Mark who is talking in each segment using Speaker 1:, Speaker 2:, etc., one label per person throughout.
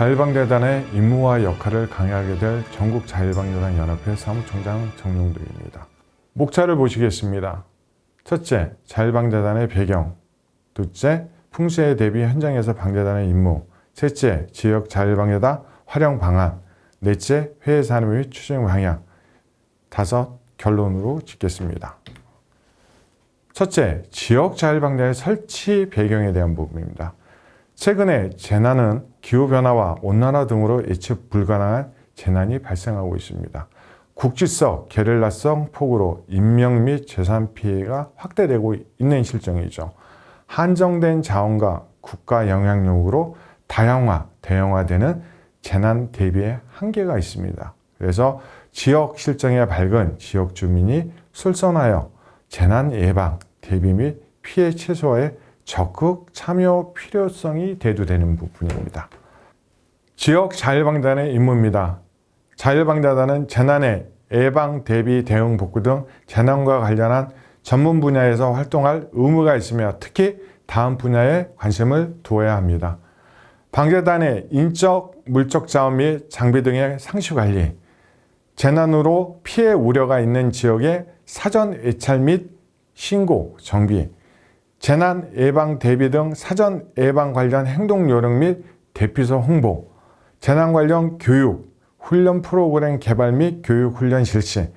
Speaker 1: 자율방재단의 임무와 역할을 강화하게 될 전국자율방재단 연합회 사무총장 정용덕입니다. 목차를 보시겠습니다. 첫째, 자율방재단의 배경. 둘째, 풍수에 대비 현장에서 방재단의 임무. 셋째, 지역 자율방재단 활용 방안. 넷째, 회의 산업 및 추진 방향. 다섯, 결론으로 짓겠습니다. 첫째, 지역 자율방재의 설치 배경에 대한 부분입니다. 최근에 재난은 기후변화와 온난화 등으로 예측 불가능한 재난이 발생하고 있습니다. 국지적, 게릴라성 폭우로 인명 및 재산 피해가 확대되고 있는 실정이죠. 한정된 자원과 국가 영향력으로 다양화, 대형화되는 재난 대비에 한계가 있습니다. 그래서 지역 실정에 밝은 지역 주민이 솔선하여 재난 예방, 대비 및 피해 최소화에 적극 참여 필요성이 대두되는 부분입니다. 지역 자율방단의 임무입니다. 자율방자단은 재난의 예방, 대비, 대응, 복구 등 재난과 관련한 전문 분야에서 활동할 의무가 있으며 특히 다음 분야에 관심을 두어야 합니다. 방재단의 인적, 물적 자원 및 장비 등의 상시 관리, 재난으로 피해 우려가 있는 지역의 사전 예찰 및 신고, 정비, 재난 예방 대비 등 사전 예방 관련 행동 요령 및 대피소 홍보, 재난 관련 교육, 훈련 프로그램 개발 및 교육 훈련 실시,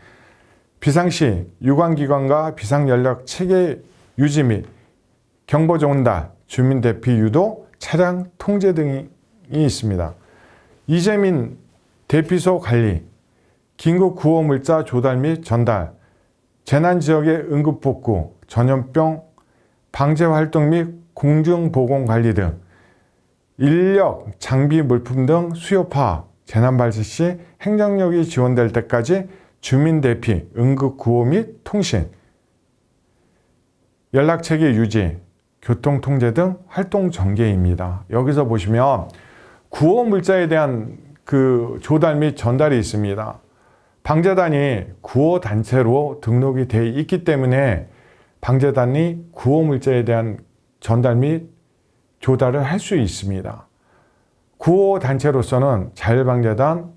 Speaker 1: 비상시 유관기관과 비상연락 체계 유지 및 경보 전달, 주민 대피 유도, 차량 통제 등이 있습니다. 이재민 대피소 관리, 긴급 구호 물자 조달 및 전달, 재난 지역의 응급 복구, 전염병 방제 활동 및 공중 보건 관리 등 인력, 장비, 물품 등 수요 파악, 재난 발생 시 행정력이 지원될 때까지 주민 대피, 응급 구호 및 통신, 연락 체계 유지, 교통 통제 등 활동 전개입니다. 여기서 보시면 구호 물자에 대한 그 조달 및 전달이 있습니다. 방재단이 구호 단체로 등록이 돼 있기 때문에 방재단이 구호 물자에 대한 전달 및 조달을 할 수 있습니다. 구호 단체로서는 자율방재단,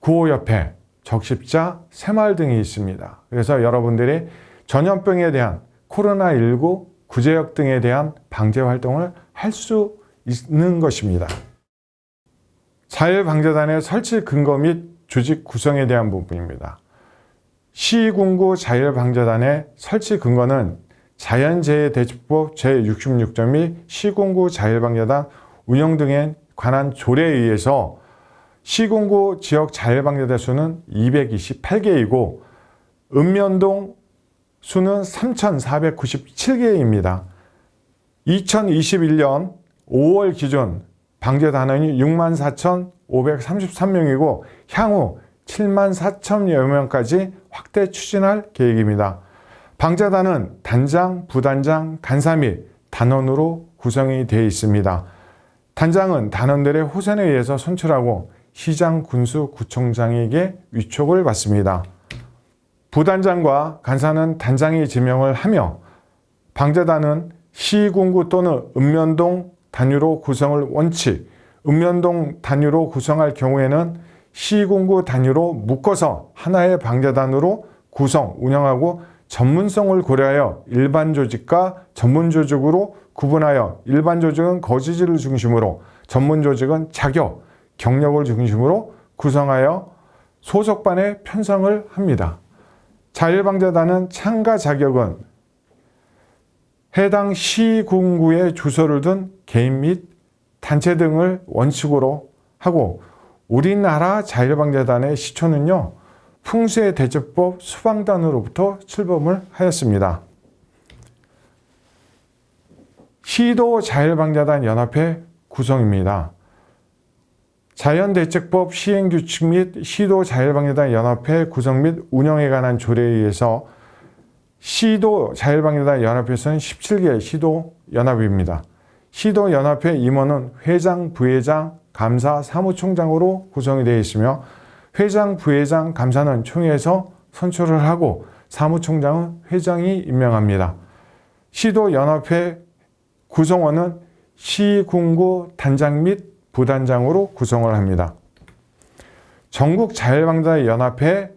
Speaker 1: 구호협회, 적십자, 새마을 등이 있습니다. 그래서 여러분들이 전염병에 대한 코로나19 구제역 등에 대한 방제 활동을 할 수 있는 것입니다. 자율방재단의 설치 근거 및 조직 구성에 대한 부분입니다. 시군구 자율방재단의 설치 근거는 자연재해대책법 제66조 및 시군구 자율방재단 운영 등에 관한 조례에 의해서 시군구 지역 자율방재단 수는 228개이고 읍면동 수는 3,497개입니다. 2021년 5월 기준 방재 단원이 64,533명이고 향후 7만 4천여 명까지 확대 추진할 계획입니다. 방재단은 단장, 부단장, 간사 및 단원으로 구성이 되어 있습니다. 단장은 단원들의 호선에 의해서 선출하고 시장, 군수, 구청장에게 위촉을 받습니다. 부단장과 간사는 단장이 지명을 하며 방재단은 시군구 또는 읍면동 단위로 구성을 원칙, 읍면동 단위로 구성할 경우에는 시군구 단위로 묶어서 하나의 방재단으로 구성, 운영하고 전문성을 고려하여 일반 조직과 전문 조직으로 구분하여 일반 조직은 거지지를 중심으로 전문 조직은 자격, 경력을 중심으로 구성하여 소속반에 편성을 합니다. 자율방재단은 참가 자격은 해당 시군구에 주소를 둔 개인 및 단체 등을 원칙으로 하고 우리나라 자율방재단의 시초는요 풍수의 대처법 수방단으로부터 출범을 하였습니다. 시도 자율방재단 연합회 구성입니다. 자연대책법 시행규칙 및 시도 자율방재단 연합회 구성 및 운영에 관한 조례에 의해서 시도 자율방재단 연합회에서는 17개 시도 연합입니다. 시도 연합회 임원은 회장, 부회장, 감사, 사무총장으로 구성이 되어 있으며 회장, 부회장, 감사는 총회에서 선출을 하고 사무총장은 회장이 임명합니다. 시도 연합회 구성원은 시군구 단장 및 부단장으로 구성을 합니다. 전국 자율방자연합회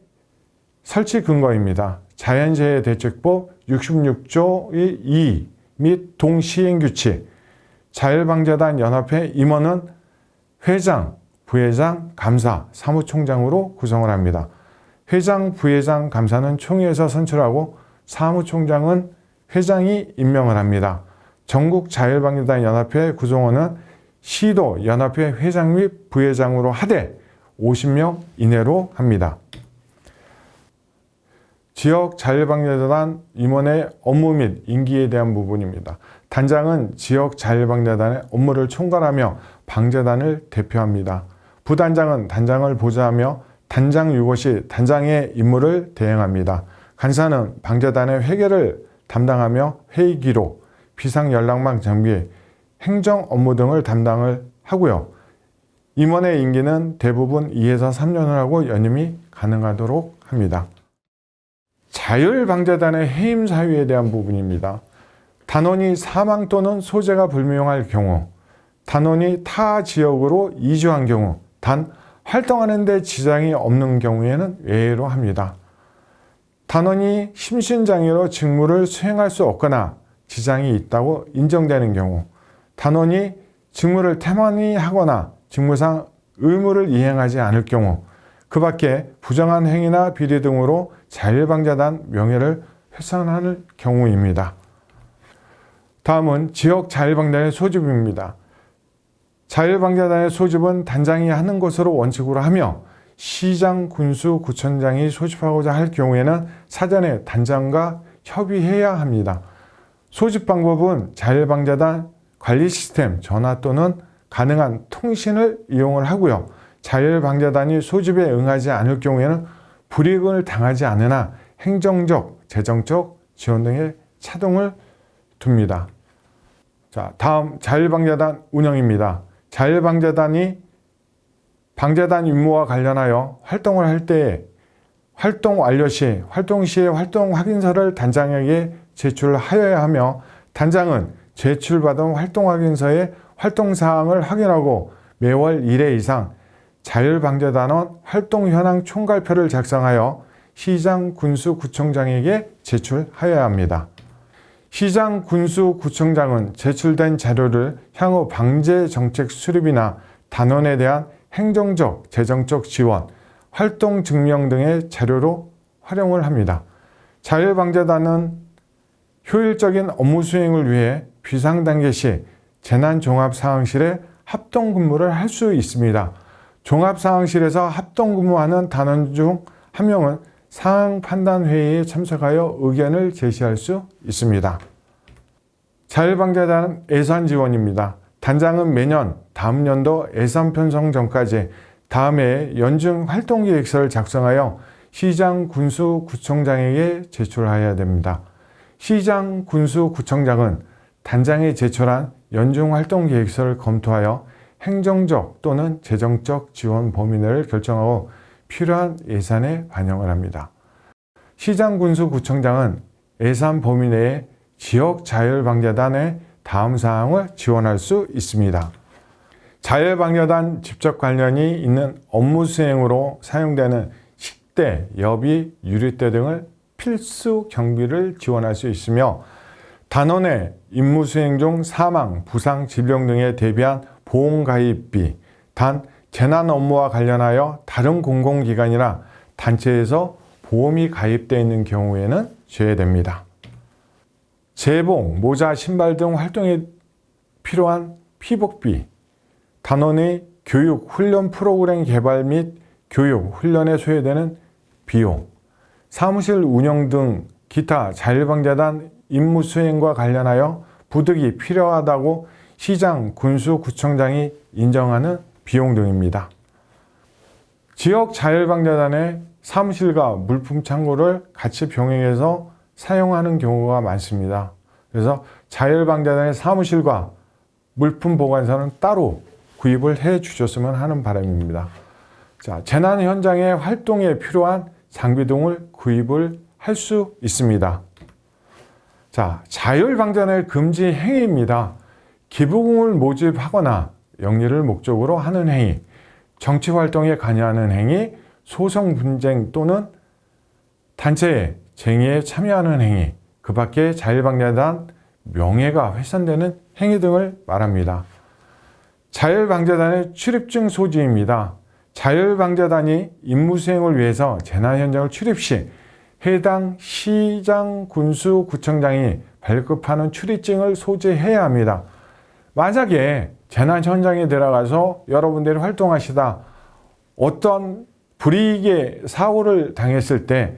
Speaker 1: 설치 근거입니다. 자연재해 대책법 66조의 2 및 동시행규칙 자율방자단 연합회 임원은 회장, 부회장, 감사, 사무총장으로 구성을 합니다. 회장, 부회장, 감사는 총회에서 선출하고 사무총장은 회장이 임명을 합니다. 전국 자율방자단 연합회 구성원은 시도 연합회 회장 및 부회장으로 하되 50명 이내로 합니다. 지역 자율방자단 임원의 업무 및 임기에 대한 부분입니다. 단장은 지역 자율방자단의 업무를 총괄하며 방자단을 대표합니다. 부단장은 단장을 보좌하며 단장 유고 시 단장의 임무를 대행합니다. 간사는 방자단의 회계를 담당하며 회의 기록, 비상 연락망 정비, 행정 업무 등을 담당을 하고요. 임원의 임기는 대부분 2에서 3년을 하고 연임이 가능하도록 합니다. 자율방자단의 해임 사유에 대한 부분입니다. 단원이 사망 또는 소재가 불명할 경우, 단원이 타 지역으로 이주한 경우, 단 활동하는 데 지장이 없는 경우에는 외로 합니다. 단원이 심신장애로 직무를 수행할 수 없거나 지장이 있다고 인정되는 경우, 단원이 직무를 태만히 하거나 직무상 의무를 이행하지 않을 경우, 그 밖에 부정한 행위나 비리 등으로 자율방자단 명예를 훼손하는 경우입니다. 다음은 지역 자율방자단의 소집입니다. 자율방자단의 소집은 단장이 하는 것으로 원칙으로 하며 시장, 군수, 구청장이 소집하고자 할 경우에는 사전에 단장과 협의해야 합니다. 소집 방법은 자율방자단 관리 시스템, 전화 또는 가능한 통신을 이용을 하고요. 자율방자단이 소집에 응하지 않을 경우에는 불이익을 당하지 않으나 행정적, 재정적 지원 등의 차동을 둡니다. 자, 다음 자율방자단 운영입니다. 자율방자단이 방자단 임무와 관련하여 활동을 할 때에 활동 완료 시, 활동 시의 활동 확인서를 단장에게 제출하여야 하며 단장은 제출받은 활동 확인서의 활동 사항을 확인하고 매월 1회 이상 자율방자단원 활동 현황 총괄표를 작성하여 시장, 군수, 구청장에게 제출하여야 합니다. 시장, 군수, 구청장은 제출된 자료를 향후 방제 정책 수립이나 단원에 대한 행정적, 재정적 지원, 활동 증명 등의 자료로 활용을 합니다. 자율방자단은 효율적인 업무 수행을 위해 비상단계 시 재난종합상황실에 합동 근무를 할 수 있습니다. 종합상황실에서 합동 근무하는 단원 중 한 명은 상황 판단 회의에 참석하여 의견을 제시할 수 있습니다. 자율방자단 예산 지원입니다. 단장은 매년 다음 연도 예산 편성 전까지 다음 해 연중 활동 계획서를 작성하여 시장, 군수, 구청장에게 제출해야 됩니다. 시장, 군수, 구청장은 단장에 제출한 연중 활동 계획서를 검토하여 행정적 또는 재정적 지원 범위 내를 결정하고 필요한 예산에 반영을 합니다. 시장, 군수, 구청장은 예산 범위 내에 지역 자율방자단의 다음 사항을 지원할 수 있습니다. 자율방자단 직접 관련이 있는 업무 수행으로 사용되는 식대, 여비, 유리대 등을 필수 경비를 지원할 수 있으며 단원의 임무 수행 중 사망, 부상, 질병 등에 대비한 보험 가입비, 단 재난 업무와 관련하여 다른 공공기관이나 단체에서 보험이 가입되어 있는 경우에는 제외됩니다. 재봉, 모자, 신발 등 활동에 필요한 피복비, 단원의 교육, 훈련 프로그램 개발 및 교육, 훈련에 소요되는 비용, 사무실 운영 등 기타 자율방자단 임무 수행과 관련하여 부득이 필요하다고 시장, 군수, 구청장이 인정하는 비용 등입니다. 지역 자율방자단의 사무실과 물품 창고를 같이 병행해서 사용하는 경우가 많습니다. 그래서 자율방자단의 사무실과 물품 보관소는 따로 구입을 해 주셨으면 하는 바람입니다. 자, 재난 현장의 활동에 필요한 장비 등을 구입을 할 수 있습니다. 자, 자율방전의 금지 행위입니다. 기부금을 모집하거나 영리를 목적으로 하는 행위, 정치 활동에 관여하는 행위, 소송 분쟁 또는 단체의 쟁의에 참여하는 행위, 그 밖에 자율방재단 명예가 훼손되는 행위 등을 말합니다. 자율방재단의 출입증 소지입니다. 자율방재단이 임무 수행을 위해서 재난 현장을 출입 시 해당 시장, 군수, 구청장이 발급하는 출입증을 소지해야 합니다. 만약에 재난 현장에 들어가서 여러분들이 활동하시다 어떤 불이익의 사고를 당했을 때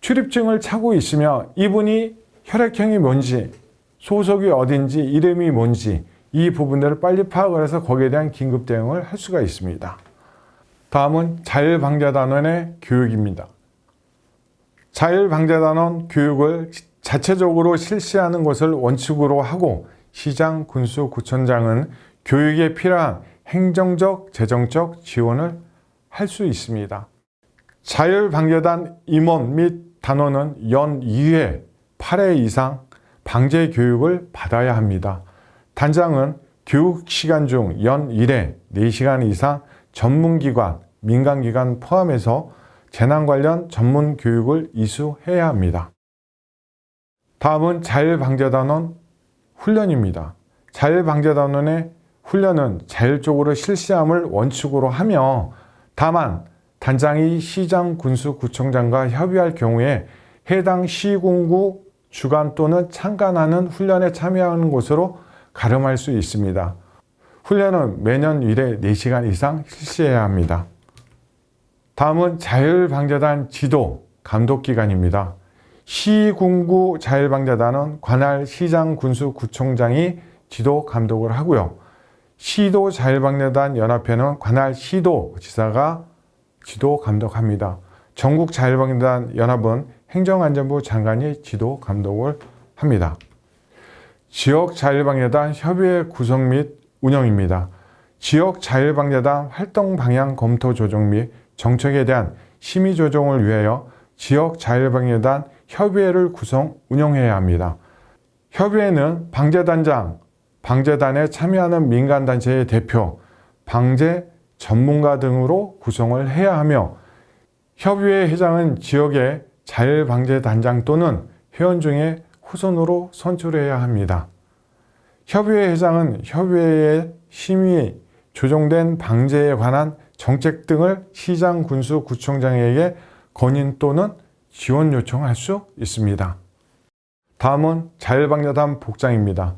Speaker 1: 출입증을 차고 있으면 이분이 혈액형이 뭔지, 소속이 어딘지, 이름이 뭔지 이 부분들을 빨리 파악을 해서 거기에 대한 긴급 대응을 할 수가 있습니다. 다음은 자율방재단원의 교육입니다. 자율방재단원 교육을 자체적으로 실시하는 것을 원칙으로 하고 시장, 군수, 구청장은 교육에 필요한 행정적, 재정적 지원을 할 수 있습니다. 자율방재단 임원 및 단원은 연 2회 8회 이상 방재 교육을 받아야 합니다. 단장은 교육 시간 중 연 1회 4시간 이상 전문기관, 민간기관 포함해서 재난 관련 전문 교육을 이수해야 합니다. 다음은 자율방재단원 훈련입니다. 자율방재단원의 훈련은 자율적으로 실시함을 원칙으로 하며 다만 단장이 시장, 군수, 구청장과 협의할 경우에 해당 시군구 주간 또는 참관하는 훈련에 참여하는 것으로 가름할 수 있습니다. 훈련은 매년 1회 4시간 이상 실시해야 합니다. 다음은 자율방재단 지도 감독기관입니다. 시군구 자율방재단은 관할 시장, 군수, 구청장이 지도 감독을 하고요. 시도 자율방재단 연합회는 관할 시도 지사가 지도 감독합니다. 전국 자율방재단 연합은 행정안전부 장관이 지도 감독을 합니다. 지역 자율방재단 협의회 구성 및 운영입니다. 지역 자율방재단 활동 방향 검토 조정 및 정책에 대한 심의 조정을 위하여 지역 자율방재단 협의회를 구성 운영해야 합니다. 협의회는 방재단장, 방재단에 참여하는 민간단체의 대표, 방재 전문가 등으로 구성을 해야 하며 협의회 회장은 지역의 자율방재단장 또는 회원 중에 후손으로 선출해야 합니다. 협의회 회장은 협의회의 심의 조정된 방제에 관한 정책 등을 시장, 군수, 구청장에게 건의 또는 지원 요청할 수 있습니다. 다음은 자율방재단 복장입니다.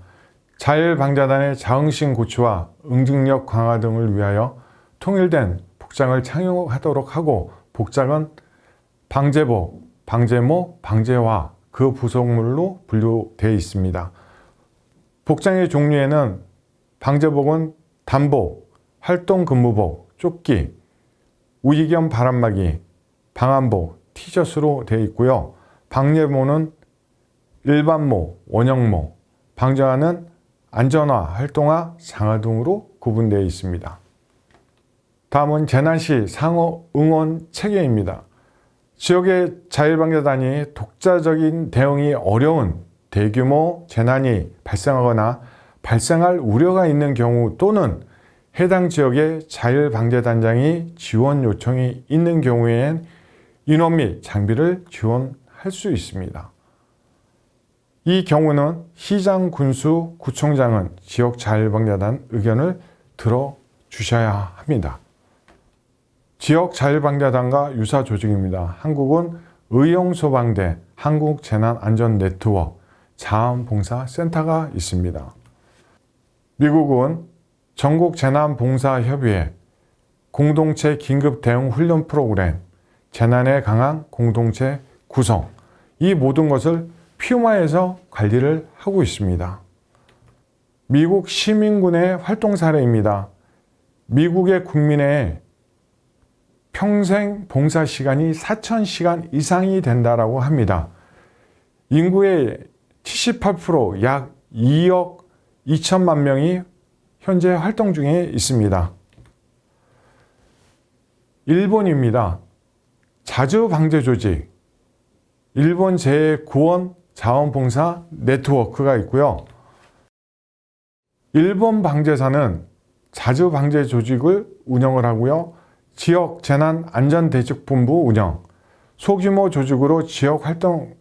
Speaker 1: 자율방재단의 자긍심 고취와 응징력 강화 등을 위하여 통일된 복장을 착용하도록 하고 복장은 방제복, 방제모, 방제화 그 부속물로 분류되어 있습니다. 복장의 종류에는 방제복은 단복, 활동 근무복, 조끼, 우이겸 바람막이, 방한복, 티셔츠로 되어 있고요. 방예모는 일반모, 원형모, 방제화는 안전화, 활동화, 상하 등으로 구분되어 있습니다. 다음은 재난시 상호 응원 체계입니다. 지역의 자율방재단이 독자적인 대응이 어려운 대규모 재난이 발생하거나 발생할 우려가 있는 경우 또는 해당 지역의 자율방재단장이 지원 요청이 있는 경우엔 인원 및 장비를 지원할 수 있습니다. 이 경우는 시장, 군수, 구청장은 지역 자율방재단 의견을 들어주셔야 합니다. 지역 자율방재단과 유사 조직입니다. 한국은 의용소방대, 한국재난안전네트워크, 자원봉사센터가 있습니다. 미국은 전국재난봉사협의회, 공동체 긴급 대응 훈련 프로그램, 재난에 강한 공동체 구성, 이 모든 것을 피우마에서 관리를 하고 있습니다. 미국 시민군의 활동 사례입니다. 미국의 국민의 평생 봉사 시간이 4,000시간 이상이 된다라고 합니다. 인구의 78%약 2억 2천만 명이 현재 활동 중에 있습니다. 일본입니다. 자주 방제 조직, 일본 제9원 자원봉사 네트워크가 있고요. 일본 방재사는 자주 방재 조직을 운영을 하고요. 지역 재난 안전 대책 본부 운영, 소규모 조직으로 지역 활동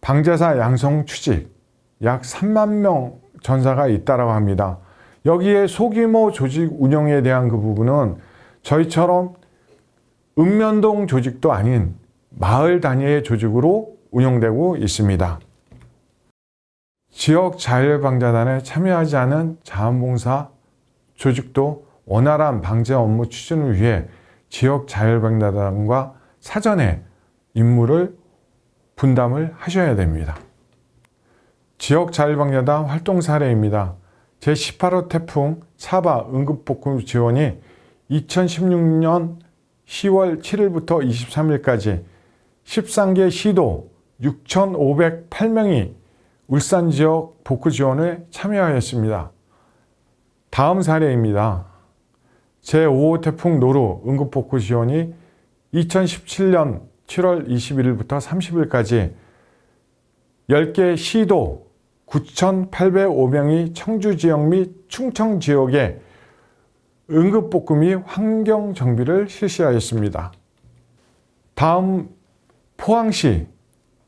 Speaker 1: 방재사 양성 추직 약 3만 명 전사가 있다라고 합니다. 여기에 소규모 조직 운영에 대한 그 부분은 저희처럼 읍면동 조직도 아닌 마을 단위의 조직으로 운영되고 있습니다. 지역 자율방자단에 참여하지 않은 자원봉사 조직도 원활한 방제 업무 추진을 위해 지역 자율방자단과 사전에 임무를 분담을 하셔야 됩니다. 지역 자율방자단 활동 사례입니다. 제18호 태풍 사바 응급복구 지원이 2016년 10월 7일부터 23일까지 13개 시도 6,508명이 울산 지역 복구 지원에 참여하였습니다. 다음 사례입니다. 제5호 태풍 노루 응급 복구 지원이 2017년 7월 21일부터 30일까지 10개 시도 9,805명이 청주 지역 및 충청 지역에 응급복구 및 환경 정비를 실시하였습니다. 다음 포항시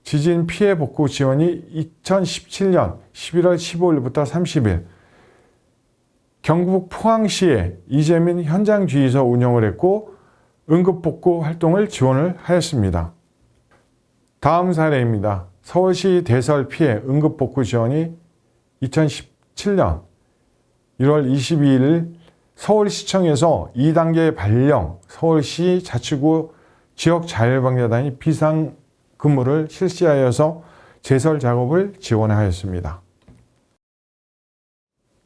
Speaker 1: 지진 피해 복구 지원이 2017년 11월 15일부터 30일 경북 포항시에 이재민 현장 주의소 운영을 했고 응급복구 활동을 지원을 하였습니다. 다음 사례입니다. 서울시 대설 피해 응급복구 지원이 2017년 1월 22일 서울시청에서 2단계 발령 서울시 자치구 지역 자율방자단이 비상 근무를 실시하여서 제설 작업을 지원하였습니다.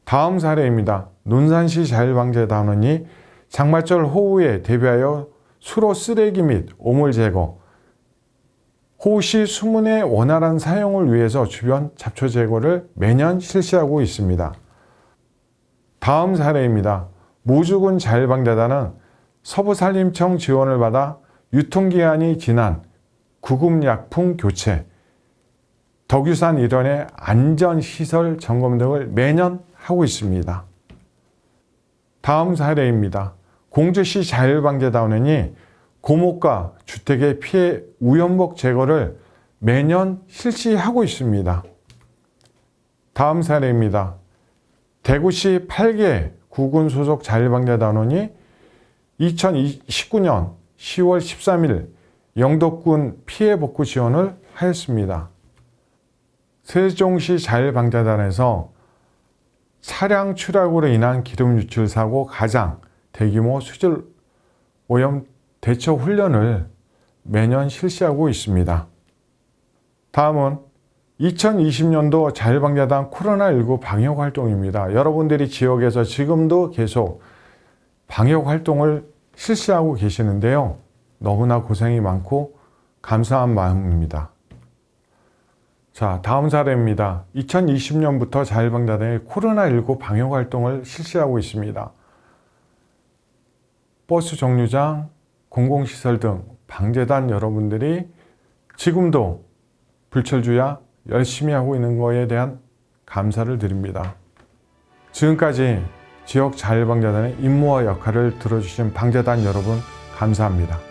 Speaker 1: 다음 사례입니다. 논산시 자율방자단원이 장마철 호우에 대비하여 수로 쓰레기 및 오물 제거, 호우시 수문의 원활한 사용을 위해서 주변 잡초 제거를 매년 실시하고 있습니다. 다음 사례입니다. 모주군 자율방자단은 서부산림청 지원을 받아 유통기한이 지난 구급약품 교체, 덕유산 일원의 안전시설 점검 등을 매년 하고 있습니다. 다음 사례입니다. 공주시 자율방재단원이 고목과 주택의 피해 우연복 제거를 매년 실시하고 있습니다. 다음 사례입니다. 대구시 8개 구군 소속 자율방재단원이 2019년 10월 13일 영덕군 피해 복구 지원을 하였습니다. 세종시 자율방재단에서 차량 추락으로 인한 기름 유출 사고 가장 대규모 수질 오염 대처 훈련을 매년 실시하고 있습니다. 다음은 2020년도 자율방자단 코로나19 방역 활동입니다. 여러분들이 지역에서 지금도 계속 방역 활동을 실시하고 계시는데요. 너무나 고생이 많고 감사한 마음입니다. 자, 다음 사례입니다. 2020년부터 자율방자단이 코로나19 방역 활동을 실시하고 있습니다. 버스 정류장, 공공시설 등 방재단 여러분들이 지금도 불철주야 열심히 하고 있는 거에 대한 감사를 드립니다. 지금까지 지역 자율방재단의 임무와 역할을 들어주신 방재단 여러분 감사합니다.